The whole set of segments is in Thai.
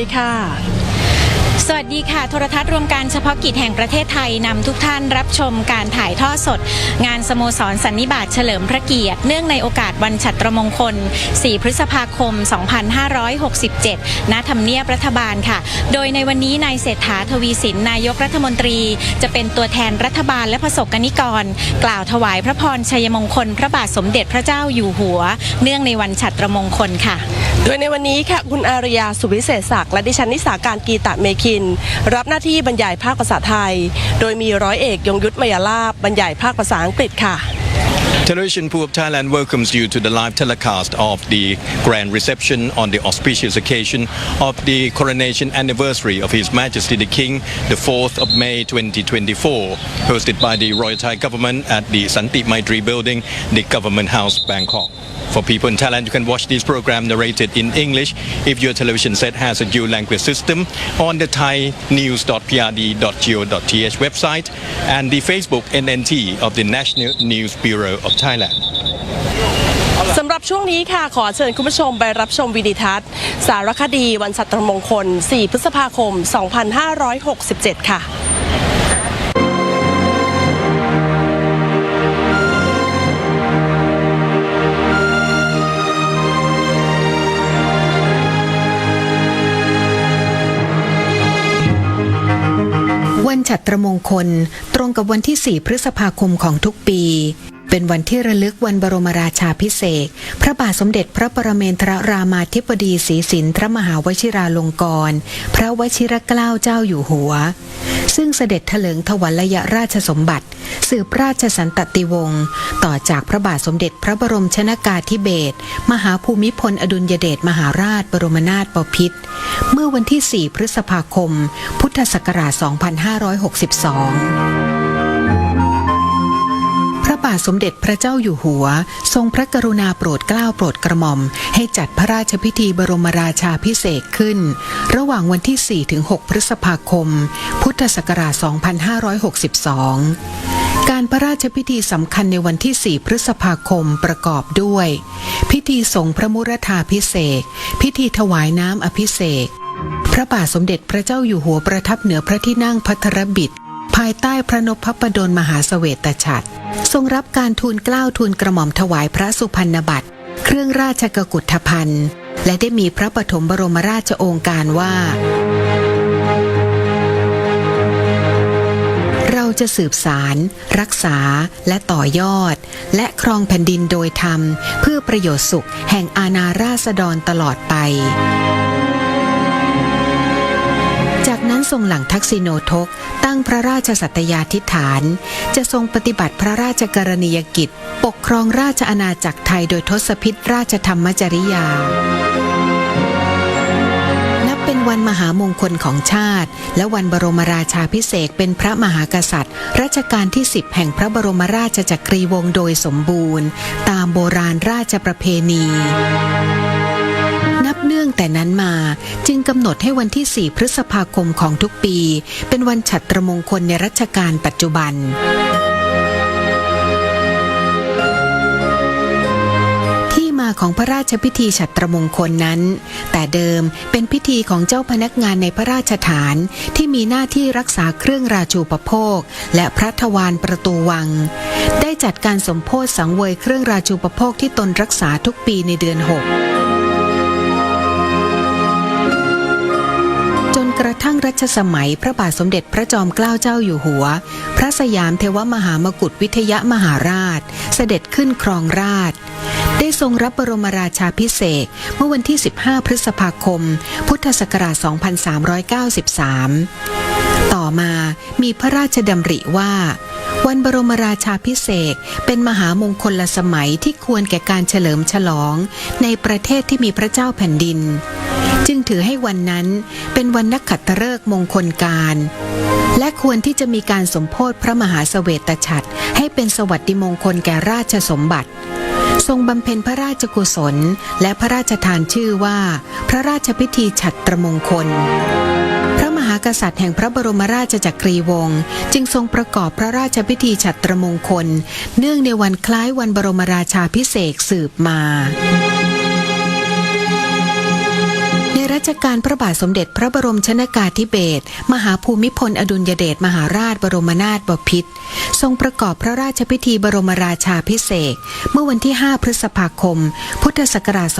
ดีค่ะสวัสดีค่ะ โทรทัศน์รวมการเฉพาะกิจแห่งประเทศไทยนำทุกท่านรับชมการถ่ายทอดสด งานสโมสรสันนิบาตเฉลิมพระเกียรติ เนื่องในโอกาสวันฉัตรมงคล 4 พฤษภาคม 2567ณทำเนียบรัฐบาลค่ะ โดยในวันนี้นายเศรษฐาทวีสินนายกรัฐมนตรี จะเป็นตัวแทนรัฐบาลและประสบกนิกร กล่าวถวายพระพรชัยมงคล พระบาทสมเด็จพระเจ้าอยู่หัว เนื่องในวันฉัตรมงคลค่ะ โดยในวันนี้ค่ะคุณอาริยาสุวิเศษศักดิ์และดิฉันนิสาการกีตะเมคิน รับหน้าที่บรรยายภาคภาษาไทย โดยมีร้อยเอกยงยุทธมยาลาบบรรยายภาคภาษาอังกฤษค่ะ Television Pool of Thailand welcomes you to the live telecast of the grand reception on the auspicious occasion of the coronation anniversary of His Majesty the King, the 4th of May 2024, hosted by the Royal Thai government at the Santi Maitri building, the Government House, Bangkok. For people in Thailand, you can watch this program narrated in English if your television set has a dual language system on the thainews.prd.go.th website and the Facebook NNT of the National News Bureau of Thailand. สำหรับช่วงนี้ค่ะ ขอเชิญคุณผู้ชมไปรับชมวิดีทัศน์ สารคดีวันฉัตรมงคล 4 พฤษภาคม 2567 ค่ะ ฉัตรมงคล ตรงกับวันที่ 4 พฤษภาคมของทุกปี เป็นวันที่ระลึกวันบรมราชาพิเศษ พระบาทสมเด็จพระปรเมนทรรามาธิบดีศรีสินทรมหาวชิราลงกรณ์พระวชิรเกล้าเจ้าอยู่หัว ซึ่งเสด็จถลิงถวัลยราชสมบัติ สืบราชสันตติวงศ์ต่อจากพระบาทสมเด็จพระบรมชนากาธิเบศรมหาภูมิพลอดุลยเดชมหาราชบรมนาถบพิตรเมื่อวันที่ 4 พฤษภาคม พุทธศักราช 2562 บาทสมเด็จพระเจ้าอยู่หัว ทรงพระกรุณาโปรดเกล้าโปรดกระหม่อม ให้จัดพระราชพิธีบรมราชาพิเศษขึ้น ระหว่างวันที่4ถึง6พฤษภาคม พุทธศักราช 2562 การพระราชพิธีสำคัญในวันที่ 4 พฤษภาคมประกอบด้วย พิธีสงพระมุรธาพิเศษ พิธีถวายน้ำอภิเษกพระบาทสมเด็จพระเจ้าอยู่หัวประทับเหนือพระที่นั่งพัทรบิด ภายใต้พระนพพดลมหาเสวตฉัตรทรงรับการทูลเกล้าทูลกระหม่อมถวายพระสุพรรณบัตร เครื่องราชกกุฏภัณฑ์ และได้มีพระปฐมบรมราชโองการว่า เราจะสืบสาร รักษาและต่อยอด และครองแผ่นดินโดยธรรม เพื่อประโยชน์สุขแห่งอาณาราษฎรตลอดไปจากนั้นทรงหลังทักษิโนทก ตั้งพระราชสัตยาธิฐาน จะทรงปฏิบัติพระราชกรณียกิจ ปกครองราชอาณาจักรไทยโดยทศพิธราชธรรมจริยานับเป็นวันมหามงคลของชาติ และวันบรมราชาพิเศษเป็นพระมหากษัตริย์ รัชกาลที่ 10 แห่งพระบรมราชจักรีวงศ์โดยสมบูรณ์ ตามโบราณราชประเพณี แต่นั้นมาจึงกำหนดให้วันที่ 4 พฤษภาคมของทุกปี เป็นวันฉัตรมงคลในรัชกาลปัจจุบันที่มาของพระราชพิธีฉัตรมงคลนั้น แต่เดิมเป็นพิธีของเจ้าพนักงานในพระราชฐานที่มีหน้าที่รักษาเครื่องราชูปโภค และพระทวารประตูวัง ได้จัดการสมโพธสังเวยเครื่องราชูปโภคที่ตนรักษาทุกปีในเดือน6จนก ทั่งรัชสมัยพระบาทสมเด็จพระจอมเกล้าเจ้าอยู่หัว พระสยามเทวมหามกุฏวิทยมหาราช เสด็จขึ้นครองราช ได้ทรงรับบรมราชาพิเศษเมื่อวันที่ 15 พฤษภาคม พุทธศักราช 2393 ต่อมามีพระราชดำริว่าวันบรมราชาพิเศษเป็นมหามงคลสมัยที่ควรแก่การเฉลิมฉลอง ในประเทศที่มีพระเจ้าแผ่นดิน จึงถือให้วันนั้นเป็นวันนักขัตฤกษ์มงคลการ และควรที่จะมีการสมโพธพระมหาเสวตฉัตรให้เป็นสวัสดิมงคลแก่ราชสมบัติ ทรงบำเพ็ญพระราชกุศล และพระราชทานชื่อว่า พระราชพิธีฉัตรมงคลพระมหากษัตริย์แห่งพระบรมราชจักรีวงศ์จึงทรงประกอบพระราชพิธีฉัตรมงคล เนื่องในวันคล้ายวันบรมราชาพิเศษสืบมา รัชกาลพระบาทสมเด็จพระบรมชนากาธิเบศรมหาภูมิพลอดุลยเดชมหาราชบรมนาถบพิตรทรงประกอบพระราชพิธีบรมราชาพิเศษเมื่อวันที่ 5 พฤษภาคม พุทธศักราช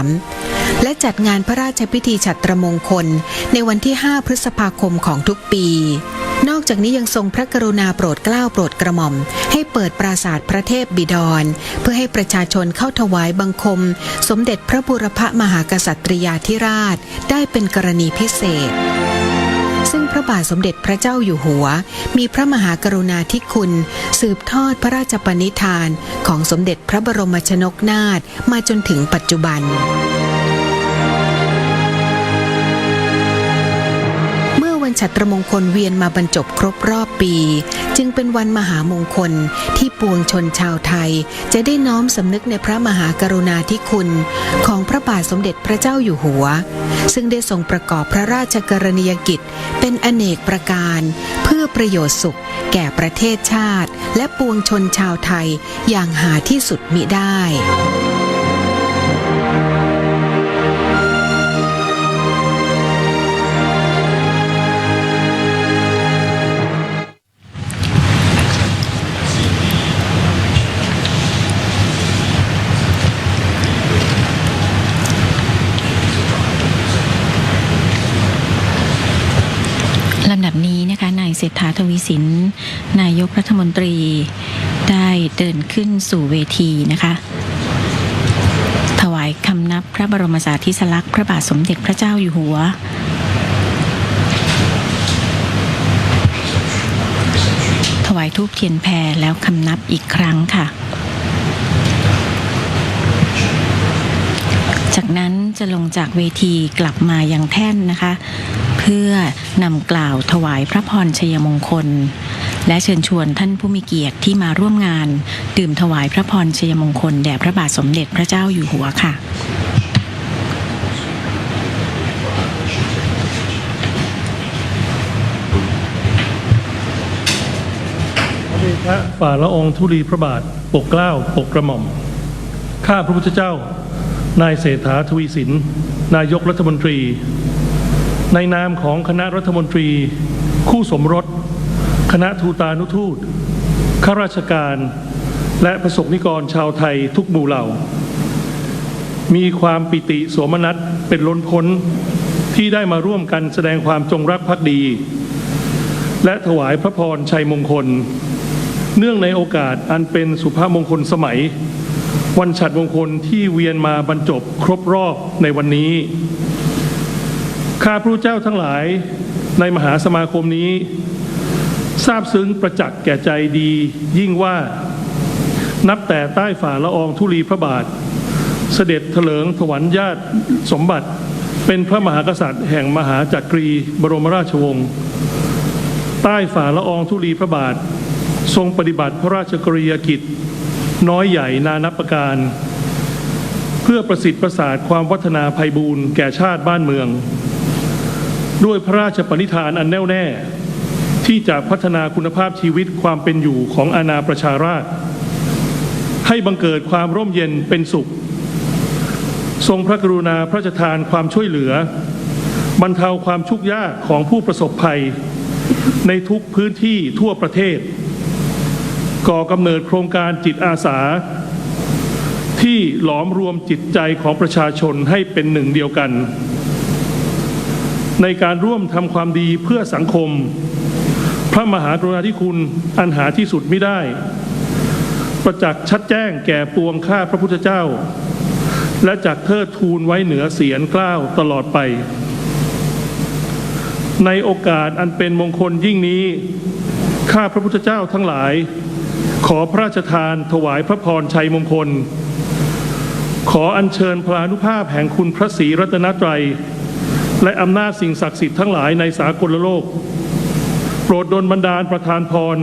2493 และจัดงานพระราชพิธีฉัตรมงคลในวันที่ 5 พฤษภาคมของทุกปี นอกจากนี้ยังทรงพระกรุณาโปรดเกล้าโปรดกระหม่อม ให้เปิดปราสาทพระเทพบิดร เพื่อให้ประชาชนเข้าถวายบังคม สมเด็จพระบุรพมหากษัตริยาธิราช ได้เป็นกรณีพิเศษซึ่งพระบาทสมเด็จพระเจ้าอยู่หัว มีพระมหากรุณาธิคุณ สืบทอดพระราชปณิธาน ของสมเด็จพระบรมชนกนาถมาจนถึงปัจจุบัน วันฉัตรมงคลเวียนมาบรรจบครบรอบปี จึงเป็นวันมหามงคลที่ปวงชนชาวไทย จะได้น้อมสำนึกในพระมหากรุณาธิคุณ ของพระบาทสมเด็จพระเจ้าอยู่หัว ซึ่งได้ทรงประกอบพระราชกรณียกิจ เป็นอเนกประการ เพื่อประโยชน์สุข แก่ประเทศชาติ และปวงชนชาวไทยอย่างหาที่สุดมิได้ ลำดับนี้นะคะนายเศรษฐาทวีสิน นายกรัฐมนตรี ได้เดินขึ้นสู่เวทีนะคะถวายคำนับพระบรมสารีสลักษณ์พระบาทสมเด็จพระเจ้าอยู่หัว ถวายทูปเทียนแพรแล้วคำนับอีกครั้งค่ะ จากนั้นจะลงจากเวทีกลับมายังแท่นนะคะ เพื่อนำกล่าวถวายพระพรชัยมงคล และเชิญชวนท่านผู้มีเกียรติที่มาร่วมงาน ดื่มถวายพระพรชัยมงคลแด่พระบาทสมเด็จพระเจ้าอยู่หัวค่ะเดชะฝ่าละอองธุลีพระบาทปกเกล้าปกกระหม่อม ข้าพระพุทธเจ้า นายเศรษฐาทวีสิน นายกรัฐมนตรี ในนามของคณะรัฐมนตรี คู่สมรส คณะทูตานุทูตข้าราชการ และประสบนิกรชาวไทยทุกหมู่เหล่า มีความปิติโสมนัสเป็นล้นพ้นที่ได้มาร่วมกันแสดงความจงรักภักดี และถวายพระพรชัยมงคล เนื่องในโอกาสอันเป็นสุภาพมงคลสมัย วันฉัตรมงคลที่เวียนมาบรรจบครบรอบในวันนี้ข้าพระเจ้าทั้งหลายในมหาสมาคมนี้ ทราบซึ้งประจักษ์แก่ใจดียิ่งว่า นับแต่ใต้ฝ่าละอองธุลีพระบาท เสด็จเถลิงถวันญาติสมบัติ เป็นพระมหากษัตริย์แห่งมหาจักรีบรมราชวงศ์ใต้ฝ่าละอองธุลีพระบาท ทรงปฏิบัติพระราชกริยากิจ น้อยใหญ่นานับประการ เพื่อประสิทธิ์ประสาทความวัฒนาภัยบูรณ์แก่ชาติบ้านเมือง ด้วยพระราชปณิธานอันแน่วแน่ ที่จะพัฒนาคุณภาพชีวิตความเป็นอยู่ของอาณาประชาราษฎรให้บังเกิดความร่มเย็นเป็นสุข ทรงพระกรุณาพระราชทานความช่วยเหลือ บรรเทาความทุกข์ยากของผู้ประสบภัย ในทุกพื้นที่ทั่วประเทศ ก่อกำเนิดโครงการจิตอาสา ที่หลอมรวมจิตใจของประชาชนให้เป็นหนึ่งเดียวกัน ในการร่วมทำความดีเพื่อสังคม พระมหากรุณาธิคุณอันหาที่สุดไม่ได้ ประจักษ์ชัดแจ้งแก่ปวงข้าพระพุทธเจ้า และจักเทิดทูนไว้เหนือเสียนกล้าวตลอดไป ในโอกาสอันเป็นมงคลยิ่งนี้ข้าพระพุทธเจ้าทั้งหลาย ขอพระราชทานถวายพระพรชัยมงคล ขออัญเชิญพลานุภาพแห่งคุณพระศรีรัตนตรัย และอำนาจสิ่งศักดิ์สิทธิ์ทั้งหลายในสากลโลก โปรดดลบันดาลประทานพร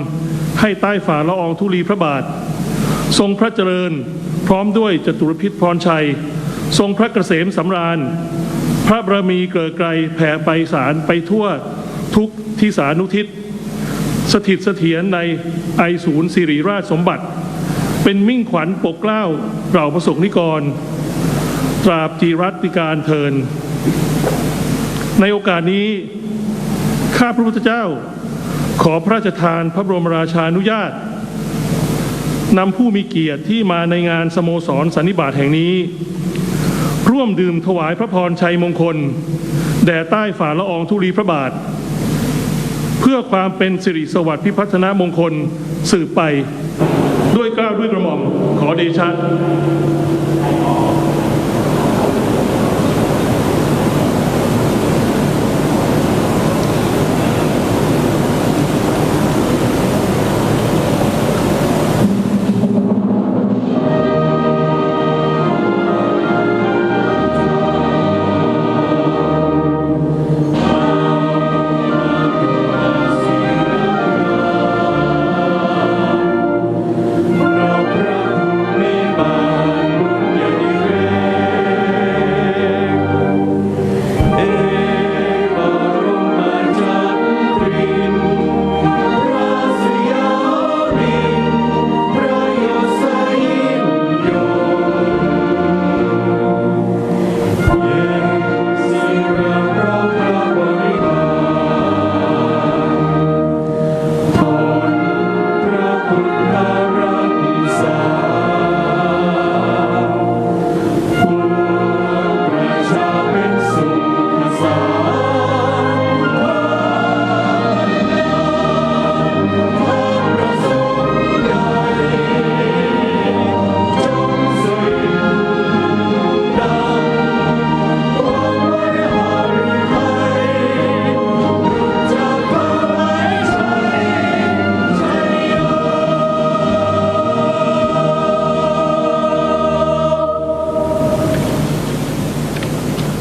ให้ใต้ฝ่าละอองธุลีพระบาท ทรงพระเจริญพร้อมด้วยจตุรพิษพรชัย ทรงพระเกษมสำราญ พระบรมีเกิดไกลแผ่ไปสารไปทั่วทุกที่สานุทิศ สถิตเสถียรในไอศูนย์สิริราชสมบัติ เป็นมิ่งขวัญปกเกล้าเหล่าประสงนิกร ตราบจีรัติการเทิน ในโอกาสนี้ ข้าพระพุทธเจ้า ขอพระราชทานพระบรมราชานุญาตนำผู้มีเกียรติที่มาในงานสโมสรสันนิบาตแห่งนี้ ร่วมดื่มถวายพระพรชัยมงคล แด่ใต้ฝ่าละอองธุลีพระบาท เพื่อความเป็นสิริสวัสดิ์พิพัฒนามงคลสืบไป ด้วยกล้าวด้วยกระหม่อมขอเดชะ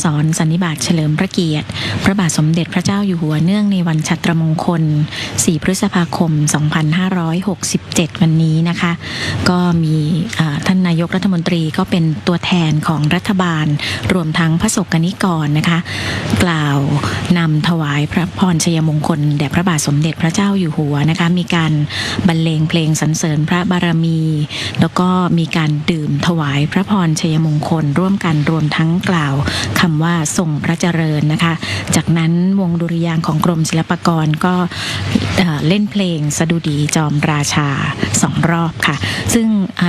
งานสโมสรสันนิบาตเฉลิมพระเกียรติ พระบาทสมเด็จพระเจ้าอยู่หัวเนื่องในวันฉัตรมงคล 4 พฤษภาคม 2567 วันนี้นะคะ ก็มีท่านนายกรัฐมนตรีก็เป็นตัวแทนของรัฐบาล รวมทั้งพระสกนิกรนะคะ กล่าวนำถวายพระพรชัยมงคลแด่พระบาทสมเด็จพระเจ้าอยู่หัวนะคะ มีการบรรเลงเพลงสรรเสริญพระบารมี แล้วก็มีการดื่มถวายพระพรชัยมงคลร่วมกันรวมทั้งกล่าวคำว่าทรงพระเจริญนะคะ จากนั้นวงดุริยางของกรมศิลปากรก็เล่นเพลงสดุดีจอมราชาสองรอบค่ะ ซึ่ง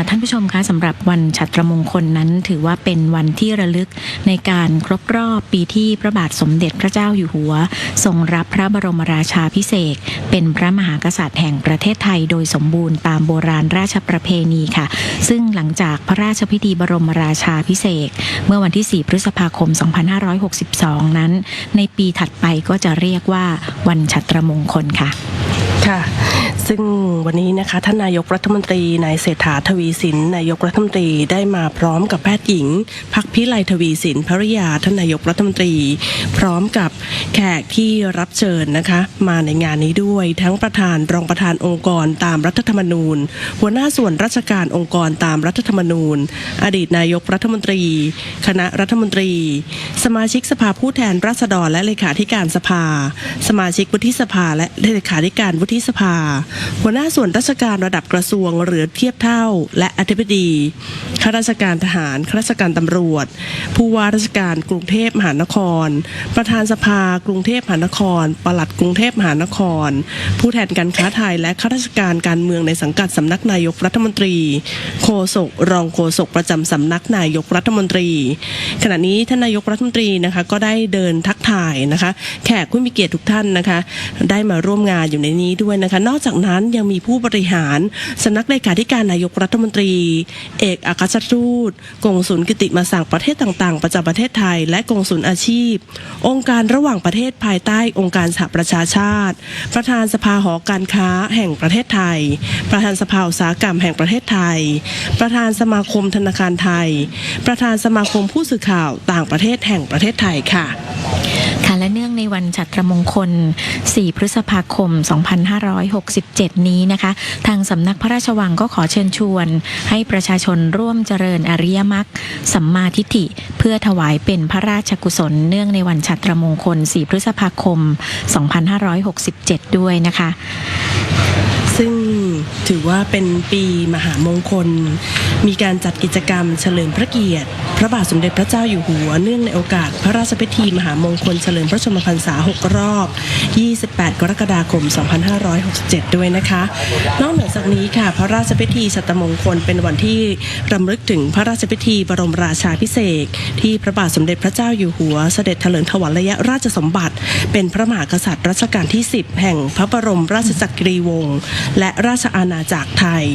ท่านผู้ชมคะสำหรับวันฉัตรมงคลนั้น ถือว่าเป็นวันที่ระลึกในการครบรอบปีที่พระบาทสมเด็จพระเจ้าอยู่หัว ทรงรับพระบรมราชาพิเศษเป็นพระมหากษัตริย์แห่งประเทศไทยโดยสมบูรณ์ตามโบราณราชประเพณีค่ะ ซึ่งหลังจากพระราชพิธีบรมราชาพิเศษเมื่อวันที่ 4 พฤษภาคม2562 นั้น ในปีถัดไปก็จะเรียกว่าวันฉัตรมงคลค่ะค่ะ ซึ่งวันนี้นะคะท่านนายกรัฐมนตรีนายเศรษฐาทวีสินนายกรัฐมนตรีได้มาพร้อมกับแพทย์หญิงพักพิไลทวีสินภริยาท่านนายกรัฐมนตรี พร้อมกับแขกที่รับเชิญนะคะ มาในงานนี้ด้วยทั้งประธานรองประธานองค์กรตามรัฐธรรมนูญ หัวหน้าส่วนราชการองค์กรตามรัฐธรรมนูญ อดีตนายกรัฐมนตรี คณะรัฐมนตรีสมาชิกสภาผู้แทนราษฎรและเลขาธิการสภา สมาชิกวุฒิสภาและเลขาธิการวุฒิสภา หัวหน้าส่วนราชการระดับกระทรวงหรือเทียบเท่า และอธิบดีข้าราชการทหารข้าราชการตำรวจ ผู้ว่าราชการกรุงเทพมหานคร ประธานสภากรุงเทพมหานคร ปลัดกรุงเทพมหานคร ผู้แทนการค้าไทยและข้าราชการการเมืองในสังกัดสำนักนายกรัฐมนตรี โฆษกรองโฆษกประจำสำนักนายกรัฐมนตรี ขณะนี้ท่านนายกรัฐมนตรีนะคะก็ได้เดินทักทายนะคะ แขกผู้มีเกียรติทุกท่านนะคะ ได้มาร่วมงานอยู่ในนี้ด้วยนะคะ นอกจากนั้นยังมีผู้บริหารสำนักเลขาธิการนายกรัฐมนตรี เอกอัครชทูตกงสุลกิติมาสั่งประเทศต่าง ๆ ประจำประเทศไทย และกงสุลอาชีพ องค์การระหว่างประเทศภายใต้องค์การสหประชาชาติ ประธานสภาหอการค้าแห่งประเทศไทย ประธานสภาอุตสาหกรรมแห่งประเทศไทย ประธานสมาคมธนาคารไทย ประธานสมาคมผู้สื่อข่าวต่างประเทศแห่งประเทศไทยค่ะค่ะและเนื่องในวันฉัตรมงคล 4 พฤษภาคม 2567 นี้นะคะ ทางสำนักพระราชวังก็ขอเชิญชวน ให้ประชาชนร่วมเจริญอริยมรรคสัมมาทิฏฐิ เพื่อถวายเป็นพระราชกุศล เนื่องในวันฉัตรมงคล 4 พฤษภาคม 2567 ด้วยนะคะ ซึ่งถือว่าเป็นปีมหามงคล มีการจัดกิจกรรมเฉลิมพระเกียรติพ ระบาทสมเด็จพระเจ้าอยู่หัวเนื่องในโอกาสพระราชพิธีมหามงคลเฉลิมพระชนมพรรษา 6 รอบ 28 กรกฎาคม 2567 ด้วยนะคะ นอกเหนือจากนี้ค่ะ พระราชพิธีสัตมงคลเป็นวันที่รำลึกถึงพระราชพิธีบรมราชาพิเศษที่พระบาทสมเด็จพระเจ้าอยู่หัว เสด็จเถลิงถวัลยราชสมบัติ เป็นพระมหากษัตริย์รัชกาลที่ 10 แห่งพระบรมราชจักรีวงศ์และราชอาณาจักรไทย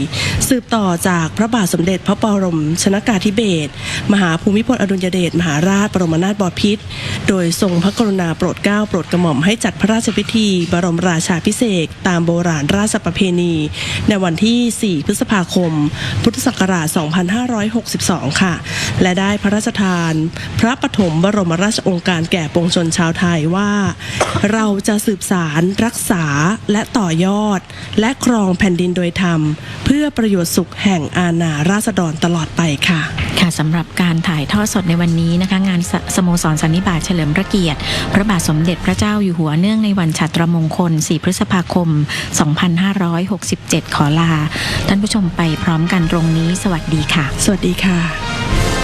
สืบต่อจากพระบาทสมเด็จพระบรมชนากาธิเบศรมหาภูมิพลอดุลยเดชมหาราชบรมนาถบพิตรโดยทรงพระกรุณาโปรดเกล้าโปรดกระหม่อมให้จัดพระราชพิธี บรมราชาพิเศษตามโบราณราชประเพณี ในวันที่ 4 พฤษภาคม พุทธศักราช 2562 ค่ะ และได้พระราชทาน พระปฐมบรมราชองค์การแก่ปวงชนชาวไทยว่า เราจะสืบสารรักษาและต่อยอด และครองแผ่นดินโดยธรรม เพื่อประโยชน์สุขแห่งอาณาราษฎรตลอดไปค่ะ ค่ะสำหรับการการถ่ายทอดสดในวันนี้นะคะ งานสสโมสรสันนิบาตเฉลิมพระเกียรติ พระบาทสมเด็จพระเจ้าอยู่หัวเนื่องในวันฉัตรมงคล 4 พฤษภาคม 2567 ขอลา ท่านผู้ชมไปพร้อมกันตรงนี้ สวัสดีค่ะ สวัสดีค่ะ